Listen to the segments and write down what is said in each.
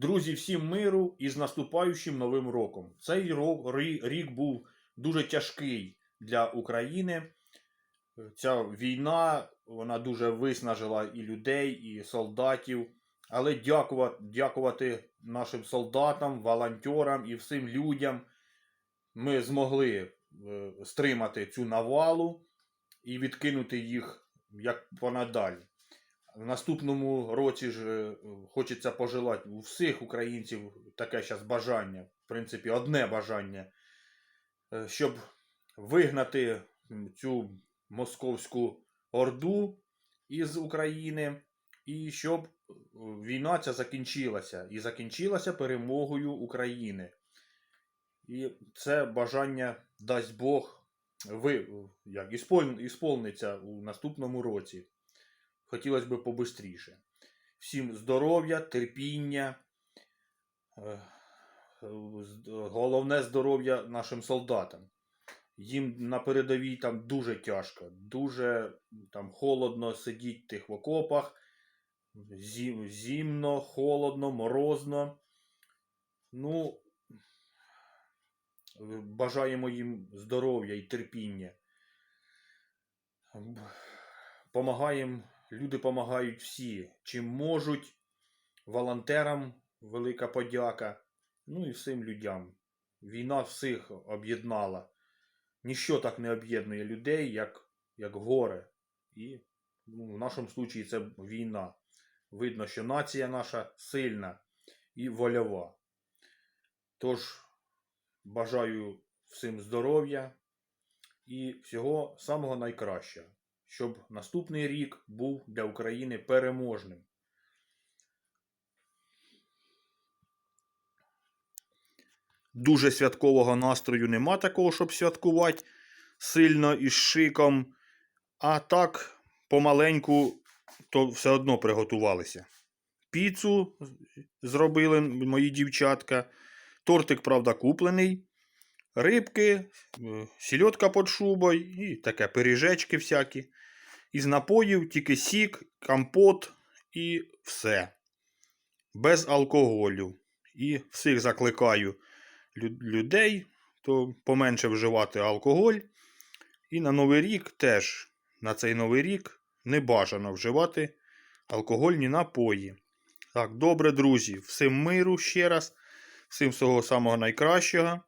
Друзі, всім миру і з наступаючим новим роком. Цей рік був дуже тяжкий для України. Ця війна вона дуже виснажила і людей, і солдатів. Але дякувати, дякувати нашим солдатам, волонтерам і всім людям ми змогли е, стримати цю навалу і відкинути їх як понадаль. В наступному році ж е, хочеться пожелати у всіх українців таке зараз бажання, в принципі, одне бажання, е, щоб вигнати цю московську орду із України, і щоб е, війна ця закінчилася. І закінчилася перемогою України. І це бажання дасть Бог ви, як, ісполн- ісполниться у наступному році. Хотілося б побистріше. Всім здоров'я, терпіння. е, Головне здоров'я нашим солдатам. Їм на передовій там дуже тяжко, дуже там холодно сидіть в тих в окопах. Зім, зімно, холодно, морозно. Ну, бажаємо їм здоров'я і терпіння. Помагаємо, люди допомагають всі, чим можуть. Волонтерам велика подяка. Ну і всім людям. Війна всіх об'єднала. Ніщо так не об'єднує людей, як, як горе. І ну, в нашому случаї це війна. Видно, що нація наша сильна і вольова. Тож бажаю всім здоров'я і всього самого найкращого, щоб наступний рік був для України переможним. Дуже святкового настрою нема такого, щоб святкувати сильно і з шиком. А так, помаленьку, то все одно приготувалися. Піцу зробили мої дівчатка. Тортик, правда, куплений. Рибки, е, сільотка під шубою і таке пиріжечки всякі. Із напоїв тільки сік, компот і все. Без алкоголю. І всіх закликаю людей, то поменше вживати алкоголь. І на Новий рік теж на цей Новий рік не бажано вживати алкогольні напої. Так, добре, друзі, всім миру ще раз, всім всього самого найкращого.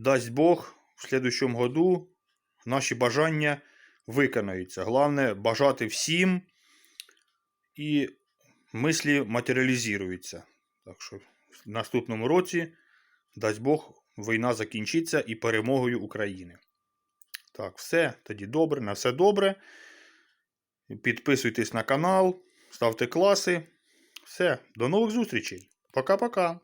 Дасть Бог, в слідущому году наші бажання виконаються. Головне бажати всім і мислі матеріалізуються. Так що в наступному році, дасть Бог, війна закінчиться і перемогою України. Так, все, тоді добре, на все добре. Підписуйтесь на канал, ставте класи. Все, до нових зустрічей. Пока-пока.